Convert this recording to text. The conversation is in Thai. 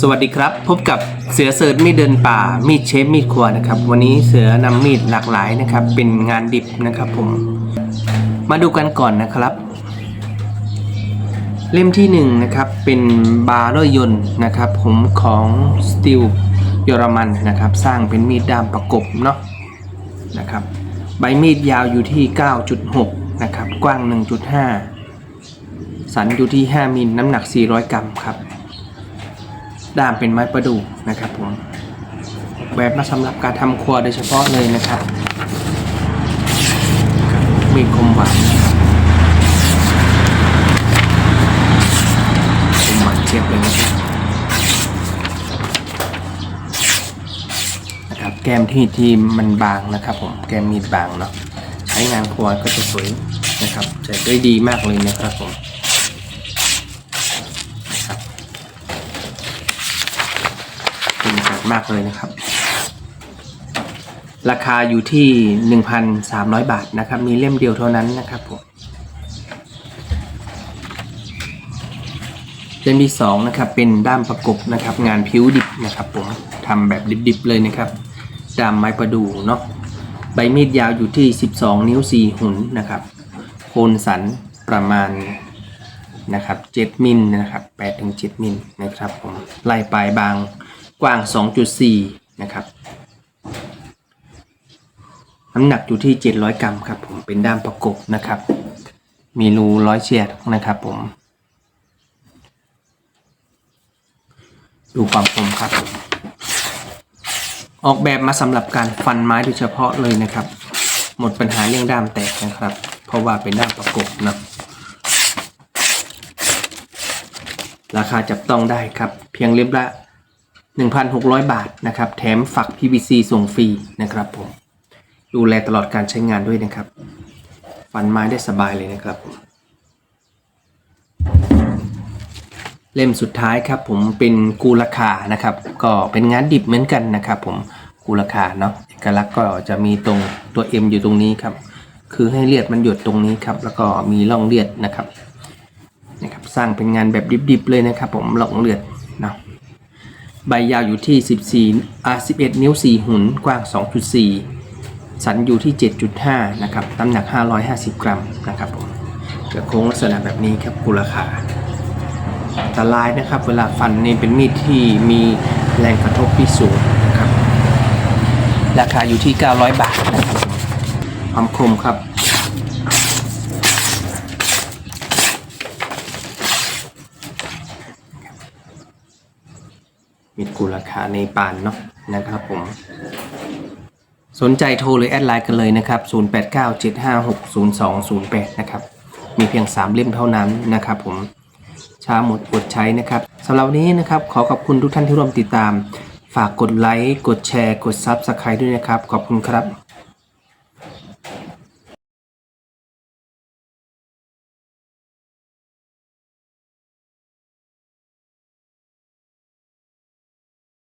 สวัสดีครับ พบกับเสือเสิร์ชมีดเดินป่า มีดเชฟมีดครัวนะครับ วันนี้เสือนำมีดหลากหลายนะครับ เป็นงานดิบนะครับผม มาดูกันก่อนนะครับ เล่มที่หนึ่งนะครับเป็นบาร์เลอร์ยนต์นะครับผมของสตีลเยอรมันนะครับ สร้างเป็นมีดด้ามประกบเนาะนะครับ ใบมีดยาวอยู่ที่ 9.6 นะครับ กว้าง 1.5 สันอยู่ที่ 5 มิลน้ำหนัก 400 กรัมครับ ด้ามเป็นไม้ประดู่นะครับผมแบบมาสำหรับการทำครัวโดยเฉพาะเลยนะครับมีคมหวานนะครับคมหวานเชียบเลยนะครับนะครับ แก้มที่ที่มันบางนะครับผมแก้มมีดบางเนาะใช้งานครัวก็จะสวยนะครับจะได้ดีมากเลยนะครับผม เป็นขา ดมากเลยนะครับ ราคาอยู่ที่ 1,300 บาทนะครับ มีเล่มเดียวเท่านั้นนะครับผมเล่มที่2นะครับเป็นด้ามประกบนะครับ งานผิวดิบนะครับผมทำแบบดิบๆเลยนะครับด้ามไม้ประดู่เนาะใบมีดยาวอยู่ที่ 12 นิ้ว 4 หุนนะครับ โคนสันประมาณนะครับ 7 มิลนะครับ8ถึง7มิลนะครับผมไล่ปลายบาง กว้าง 2.4 นะครับ น้ำหนักอยู่ที่ 700 กรัมครับผม เป็นด้ามประกบนะครับ มีรูร้อยเฉียดนะครับผม ดูความคมครับผมออกแบบมาสำหรับการฟันไม้โดยเฉพาะเลยนะครับ หมดปัญหาเรื่องด้ามแตกนะครับ เพราะว่าเป็นด้ามประกบนะราคาจับต้องได้ครับ เพียงเล่มละ 1,600 บาทนะครับแถมฝัก PVC ส่งฟรีนะครับผมดูแลตลอดการใช้งานด้วยนะครับ ฟันไม้ได้สบายเลยนะครับ เล่มสุดท้ายครับผมเป็นกูราคานะครับ ก็เป็นงานดิบเหมือนกันนะครับผมกูราคาเนาะเอกลักษณ์ก็จะมีตรงตัว M อยู่ตรงนี้ครับ คือให้เลือดมันหยดตรงนี้ครับ แล้วก็มีร่องเลือดนะครับนะครับ สร้างเป็นงานแบบดิบๆเลยนะครับ ผมร่องเลือด ใบยาวอยู่ที่ 14อ่า11 นิ้ว 4 หุนกว้าง 2.4 สันอยู่ที่ 7.5 นะครับน้ำหนัก 550 กรัมนะครับผมจะโค้งลักษณะแบบนี้ครับกูราคาอันตรายนะครับ เวลาฟันนี่เป็นมีดที่มีแรงกระทบที่สูงนะครับ ราคาอยู่ที่ 900 บาทนะครับความคมครับ มีดกูราคาในปานเนาะนะครับผม สนใจโทรหรือแอดไลน์กันเลยนะครับ 0897560208 นะครับ มีเพียง 3 เล่มเท่านั้นนะครับผมช้าหมดอดใช้นะครับสำหรับวันนี้นะครับ ขอขอบคุณทุกท่านที่ร่วมติดตาม ฝากกดไลค์ กดแชร์ กด Subscribe ด้วยนะครับ ขอบคุณครับ